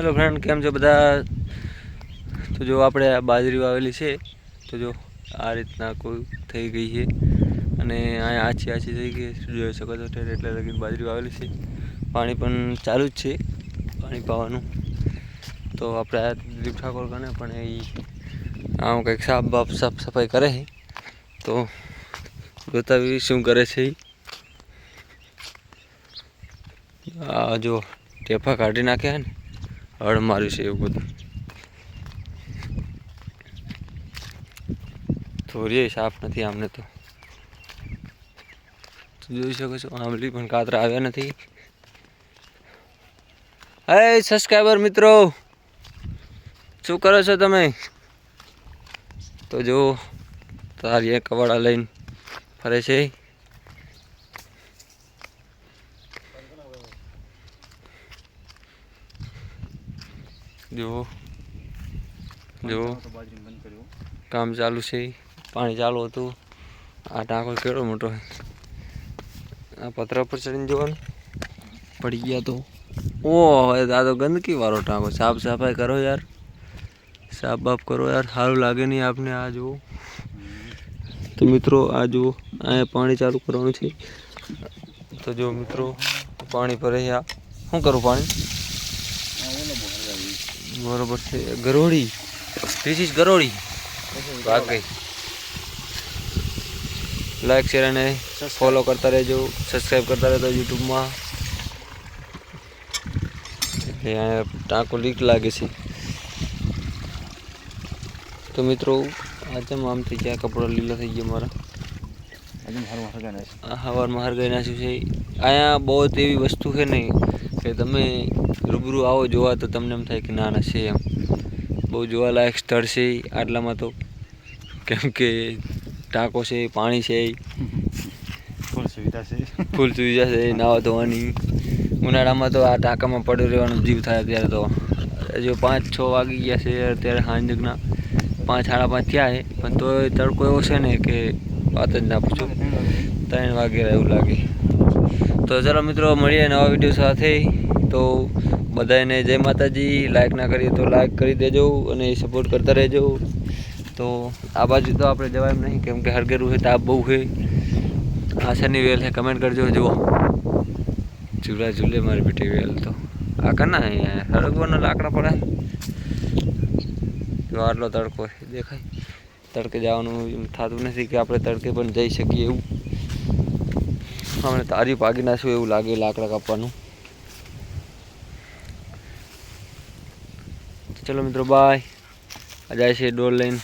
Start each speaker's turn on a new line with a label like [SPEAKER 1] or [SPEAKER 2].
[SPEAKER 1] Hello friend કેમ છો બધા તો જો આપણે આ બાજરી વાવેલી છે, તો જો આ રીતના કોઈ થઈ ગઈ છે અને અહીંયા આછી આછી થઈ ગઈ. જોઈ શકો છો એટલે લગીને બાજરી વાવેલી છે પાણી પણ ચાલુ જ છે, પાણી પાવાનું તો આપણે આ દિલીપ ઠાકોર કને પણ એ આમ કંઈક સાફ બાફ, સાફ સફાઈ કરે છે તો બતાવી શું કરે છે. આ જો ટેફા કાઢી નાખ્યા ને હળ માર્યું છે એવું બધું. થોડી સાફ નથી આમને તો. જોઈ શકો છો, આંબલી પણ કાતરા આવ્યા નથી. હે સબસ્ક્રાઈબર મિત્રો, શું કરો છો તમે? તો જો તારી કવાડા લઈને ફરે છે. જો. જો. કામ ચાલુ છે. પાણી ચાલુ હતું. આ ટાંકો કેળો મોટો આ પતરા પર ચડીને જોવાનું. પડી ગયા તો. ઓ આ તો ગંદકી વાળો ટાંકો. સાફ સફાઈ કરો યાર. સાફ બાફ કરો યાર. સારું લાગે નહીં આપને આ જુઓ. તો મિત્રો આ જુઓ. અહીંયા પાણી ચાલુ કરવાનું છે. તો જો મિત્રો પાણી ભરે છે આ શું કરું પાણી? બરોબર છે. ગરોળી. ધીસ ઇઝ ગરોળી. ભાગ ગઈ લાઈક શેર અને ફોલો કરતા રહેજો. સબસ્ક્રાઈબ કરતા રહેજો યુટ્યુબમાં. એટલે અહીંયા ટાંકો લીક લાગે છે. તો મિત્રો આજે આમ થઈ ગયા કપડાં લીલા થઈ ગયા મારા. આ હવારમાં હરગાઈ નાખ્યું છે. અહીંયા બહુ જ એવી વસ્તુ છે નહીં કે તમે રૂબરૂ આવો જોવા તો તમને એમ થાય કે ના ના છે એમ. બહુ જોવાલાયક સ્થળ છે આટલામાં તો. કેમ કે ટાંકો છે પાણી છે
[SPEAKER 2] ફૂલ સુવિધા છે.
[SPEAKER 1] ફૂલ સુવિધા છે નાવા ધોવાની. ઉનાળામાં તો આ ટાંકામાં પડ્યો રહેવાનો જીવ થાય અત્યારે તો. જો પાંચ છ વાગી ગયા છે અત્યારે સાંજના. પાંચ સાડા પાંચ થયા છે પણ તો તડકો એવો છે ને કે વાત જ ના પૂછો. ત્રણ વાગે એવું લાગે. તો ચાલો મિત્રો મળીએ નવા વીડિયો સાથે. તો બધાને જય માતાજી લાઇક ના કરીએ તો લાઇક કરી દેજો અને સપોર્ટ કરતા રહેજો. તો આ બાજુ તો આપણે જવાય એમ નહીં કેમ કે હરગેરું છે તાપ બહુ છે. આશાની વેલ છે કમેન્ટ કરજો, જુઓ. ઝૂલા ઝૂલે મારી બેટી વેલ તો. આ અહીંયા? હરગવાના લાકડા પડે? જો આટલો તડકો દેખાય. તડકે જવાનું એમ થતું નથી કે આપણે તડકે પણ જઈ શકીએ એવું. હમણાં તારી પાગી નાખ્યું એવું લાગે લાકડા કાપવાનું. ચલો મિત્રો બાય આ જાય છે ડોલ લઈને.